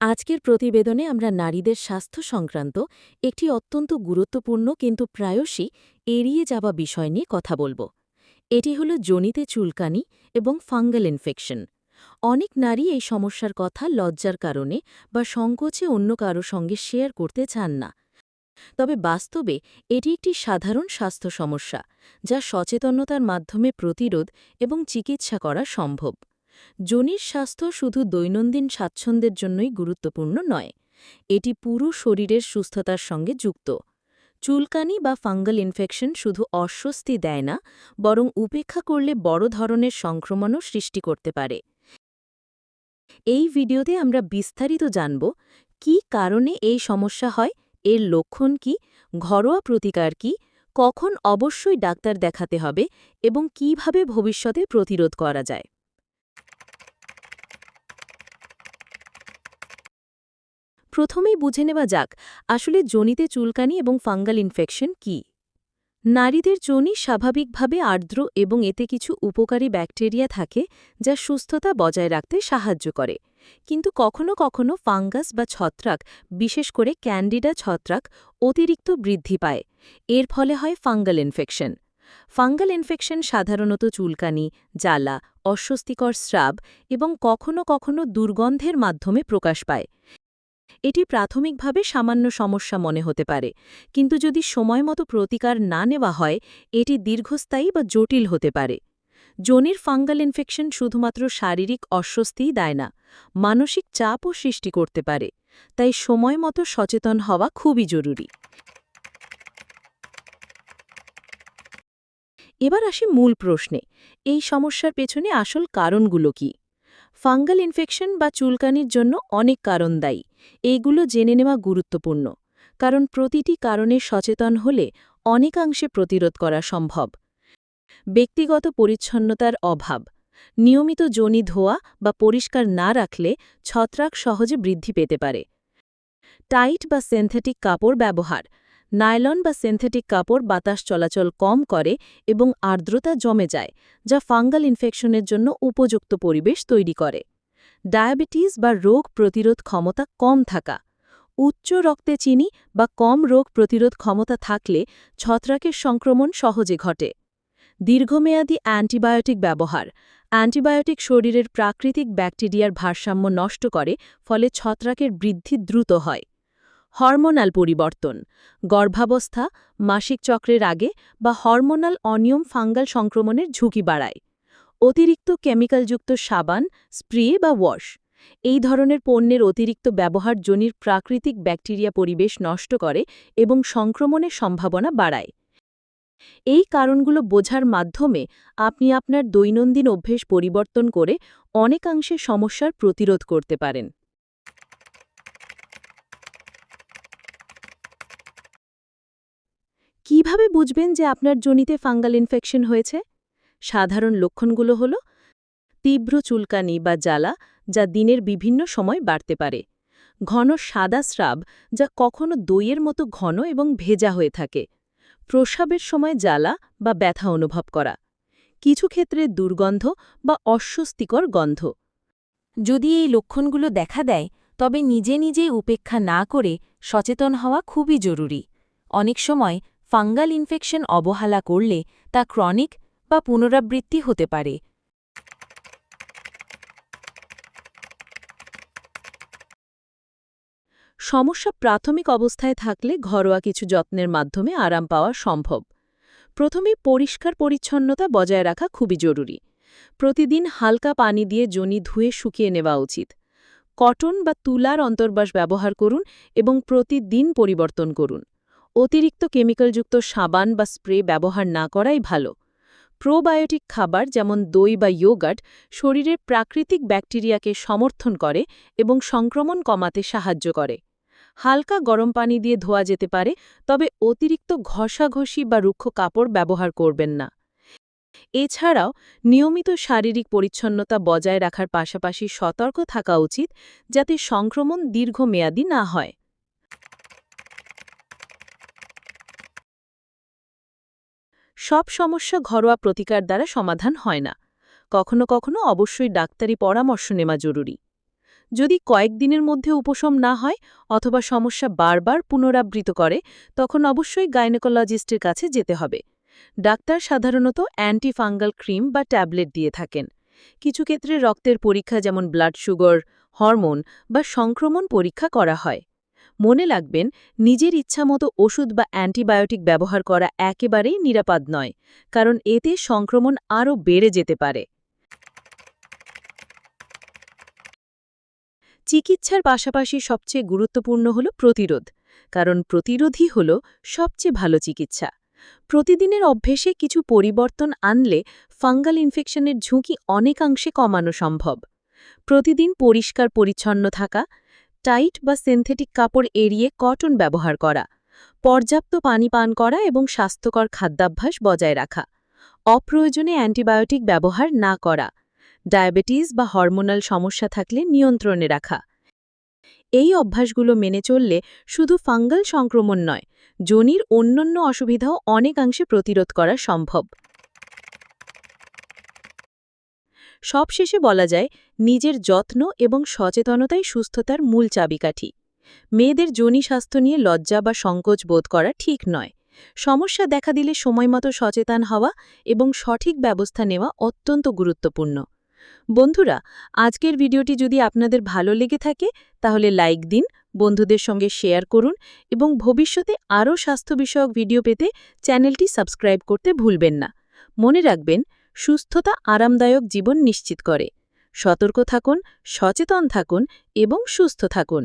আজকের প্রতিবেদনে আমরা নারীদের স্বাস্থ্য সংক্রান্ত একটি অত্যন্ত গুরুত্বপূর্ণ কিন্তু প্রায়শই এড়িয়ে যাওয়া বিষয় নিয়ে কথা বলব। এটি হল জনিতে চুলকানি এবং ফাঙ্গাল ইনফেকশন। অনেক নারী এই সমস্যার কথা লজ্জার কারণে বা সংকোচে অন্য কারও সঙ্গে শেয়ার করতে চান না। তবে বাস্তবে এটি একটি সাধারণ স্বাস্থ্য সমস্যা, যা সচেতনতার মাধ্যমে প্রতিরোধ এবং চিকিৎসা করা সম্ভব। যোনির স্বাস্থ্য শুধু দৈনন্দিন স্বাচ্ছন্দ্যের জন্যই গুরুত্বপূর্ণ নয়, এটি পুরো শরীরের সুস্থতার সঙ্গে যুক্ত। চুলকানি বা ফাঙ্গাল ইনফেকশন শুধু অস্বস্তি দেয় না, বরং উপেক্ষা করলে বড় ধরনের সংক্রমণও সৃষ্টি করতে পারে। এই ভিডিওতে আমরা বিস্তারিত জানব, কি কারণে এই সমস্যা হয়, এর লক্ষণ কি, ঘরোয়া প্রতিকার কি, কখন অবশ্যই ডাক্তার দেখাতে হবে এবং কীভাবে ভবিষ্যতে প্রতিরোধ করা যায়। প্রথমেই বুঝে নেওয়া যাক, আসলে জনিতে চুলকানি এবং ফাঙ্গাল ইনফেকশন কি। নারীদের জনি স্বাভাবিকভাবে আর্দ্র এবং এতে কিছু উপকারী ব্যাকটেরিয়া থাকে, যা সুস্থতা বজায় রাখতে সাহায্য করে। কিন্তু কখনো কখনো ফাঙ্গাস বা ছত্রাক, বিশেষ করে ক্যান্ডিডা ছত্রাক, অতিরিক্ত বৃদ্ধি পায়। এর ফলে হয় ফাঙ্গাল ইনফেকশন। ফাঙ্গাল ইনফেকশন সাধারণত চুলকানি, জ্বালা, অস্বস্তিকর স্রাব এবং কখনো কখনো দুর্গন্ধের মাধ্যমে প্রকাশ পায়। এটি প্রাথমিকভাবে সামান্য সমস্যা মনে হতে পারে। কিন্তু যদি সময়মতো প্রতিকার না নেওয়া হয়, এটি দীর্ঘস্থায়ী বা জটিল হতে পারে। জনির ফাঙ্গাল ইনফেকশন শুধুমাত্র শারীরিক অস্বস্তিই দেয় না, মানসিক চাপও সৃষ্টি করতে পারে। তাই সময়মতো সচেতন হওয়া খুবই জরুরি। এবার আসি মূল প্রশ্নে, এই সমস্যার পেছনে আসল কারণগুলো কি? ফাঙ্গাল ইনফেকশন বা চুলকানির জন্য অনেক কারণ দায়ী। এইগুলো জেনে নেওয়া গুরুত্বপূর্ণ, কারণ প্রতিটি কারণে সচেতন হলে অনেকাংশে প্রতিরোধ করা সম্ভব। ব্যক্তিগত পরিচ্ছন্নতার অভাব, নিয়মিত জনি ধোয়া বা পরিষ্কার না রাখলে ছত্রাক সহজে বৃদ্ধি পেতে পারে। টাইট বা সিনথেটিক কাপড় ব্যবহার নাইলন বা সিনথেটিক কাপড় বাতাস চলাচল কম করে এবং আর্দ্রতা জমে যায়, যা ফাঙ্গাল ইনফেকশনের জন্য উপযুক্ত পরিবেশ তৈরি করে। ডায়াবেটিস বা রোগ প্রতিরোধ ক্ষমতা কম থাকা। উচ্চ রক্তে চিনি বা কম রোগ প্রতিরোধ ক্ষমতা থাকলে ছত্রাকের সংক্রমণ সহজে ঘটে। দীর্ঘমেয়াদী অ্যান্টিবায়োটিক ব্যবহার। অ্যান্টিবায়োটিক শরীরের প্রাকৃতিক ব্যাকটেরিয়ার ভারসাম্য নষ্ট করে, ফলে ছত্রাকের বৃদ্ধি দ্রুত হয়। হরমোনাল পরিবর্তন, গর্ভাবস্থা, মাসিক চক্রের আগে বা হরমোনাল অনিয়ম ফাঙ্গাল সংক্রমণের ঝুঁকি বাড়ায়। অতিরিক্ত কেমিক্যালযুক্ত সাবান, স্প্রে বা ওয়াশ, এই ধরনের পণ্যের অতিরিক্ত ব্যবহার জনির প্রাকৃতিক ব্যাকটেরিয়া পরিবেশ নষ্ট করে এবং সংক্রমণের সম্ভাবনা বাড়ায়। এই কারণগুলো বোঝার মাধ্যমে আপনি আপনার দৈনন্দিন অভ্যেস পরিবর্তন করে অনেকাংশে সমস্যার প্রতিরোধ করতে পারেন। কীভাবে বুঝবেন যে আপনার জনিতে ফাঙ্গাল ইনফেকশন হয়েছে? সাধারণ লক্ষণগুলো হল, তীব্র চুলকানি বা জ্বালা যা দিনের বিভিন্ন সময় বাড়তে পারে, ঘন সাদা স্রাব যা কখনো দইয়ের মতো ঘন এবং ভেজা হয়ে থাকে, প্রসাবের সময় জ্বালা বা ব্যথা অনুভব করা, কিছু ক্ষেত্রে দুর্গন্ধ বা অস্বস্তিকর গন্ধ। যদি এই লক্ষণগুলো দেখা দেয়, তবে নিজে নিজে উপেক্ষা না করে সচেতন হওয়া খুবই জরুরি। অনেক সময় ফাঙ্গাল ইনফেকশন অবহেলা করলে তা ক্রনিক বা পুনরাবৃত্তি হতে পারে। সমস্যা প্রাথমিক অবস্থায় থাকলে ঘরোয়া কিছু যত্নের মাধ্যমে আরাম পাওয়া সম্ভব। প্রথমে পরিষ্কার পরিচ্ছন্নতা বজায় রাখা খুবই জরুরি। প্রতিদিন হালকা পানি দিয়ে জনি ধুয়ে শুকিয়ে নেওয়া উচিত। কটন বা তুলার অন্তর্বাস ব্যবহার করুন এবং প্রতিদিন পরিবর্তন করুন। অতিরিক্ত কেমিক্যালযুক্ত সাবান বা স্প্রে ব্যবহার না করাই ভালো। প্রোবায়োটিক খাবার যেমন দই বা ইয়োগাট শরীরের প্রাকৃতিক ব্যাকটেরিয়াকে সমর্থন করে এবং সংক্রমণ কমাতে সাহায্য করে। হালকা গরম পানি দিয়ে ধোয়া যেতে পারে, তবে অতিরিক্ত ঘষাঘষি বা রুক্ষ কাপড় ব্যবহার করবেন না। এছাড়াও, নিয়মিত শারীরিক পরিচ্ছন্নতা বজায় রাখার পাশাপাশি সতর্ক থাকা উচিত যাতে সংক্রমণ দীর্ঘমেয়াদী না হয়। সব সমস্যা ঘরোয়া প্রতিকার দ্বারা সমাধান হয় না। কখনো কখনো অবশ্যই ডাক্তারি পরামর্শ নেওয়া জরুরি। যদি কয়েকদিনের মধ্যে উপশম না হয় অথবা সমস্যা বারবার পুনরাবৃত করে, তখন অবশ্যই গাইনোকোলজিস্টের কাছে যেতে হবে। ডাক্তার সাধারণত অ্যান্টিফাঙ্গাল ক্রিম বা ট্যাবলেট দিয়ে থাকেন। কিছু ক্ষেত্রে রক্তের পরীক্ষা যেমন ব্লাড সুগার, হরমোন বা সংক্রমণ পরীক্ষা করা হয়। মনে লাগবেন নিজের ইচ্ছামতো ওষুধ বা অ্যান্টিবায়োটিক ব্যবহার করা একেবারেই নিরাপদ নয়, কারণ এতে সংক্রমণ আরও বেড়ে যেতে পারে। চিকিৎসার পাশাপাশি সবচেয়ে গুরুত্বপূর্ণ হল প্রতিরোধ, কারণ প্রতিরোধই হল সবচেয়ে ভালো চিকিৎসা। প্রতিদিনের অভ্যেসে কিছু পরিবর্তন আনলে ফাঙ্গাল ইনফেকশনের ঝুঁকি অনেকাংশে কমানো সম্ভব। প্রতিদিন পরিষ্কার পরিচ্ছন্ন থাকা টাইট বা সিনথেটিক কাপড় এড়িয়ে কটন ব্যবহার করা, পর্যাপ্ত পানি পান করা এবং স্বাস্থ্যকর খাদ্যাভ্যাস বজায় রাখা, অপ্রয়োজনে অ্যান্টিবায়োটিক ব্যবহার না করা, ডায়াবেটিস বা হরমোনাল সমস্যা থাকলে নিয়ন্ত্রণে রাখা। এই অভ্যাসগুলো মেনে চললে শুধু ফাঙ্গাল সংক্রমণ নয় যোনির অন্যান্য অসুবিধাও অনেকাংশে প্রতিরোধ করা সম্ভব। সবশেষে বলা যায় নিজের যত্ন এবং সচেতনতাই সুস্থতার মূল চাবিকাঠি। মেয়েদের যোনি স্বাস্থ্য নিয়ে লজ্জা বা সংকোচ বোধ করা ঠিক নয়। সমস্যা দেখা দিলে সময়মতো সচেতন হওয়া এবং সঠিক ব্যবস্থা নেওয়া অত্যন্ত গুরুত্বপূর্ণ। বন্ধুরা, আজকের ভিডিওটি যদি আপনাদের ভালো লেগে থাকে, তাহলে লাইক দিন, বন্ধুদের সঙ্গে শেয়ার করুন এবং ভবিষ্যতে আরও স্বাস্থ্য বিষয়ক ভিডিও পেতে চ্যানেলটি সাবস্ক্রাইব করতে ভুলবেন না। মনে রাখবেন, সুস্থতা আরামদায়ক জীবন নিশ্চিত করে। সতর্ক থাকুন সচেতন থাকুন এবং সুস্থ থাকুন।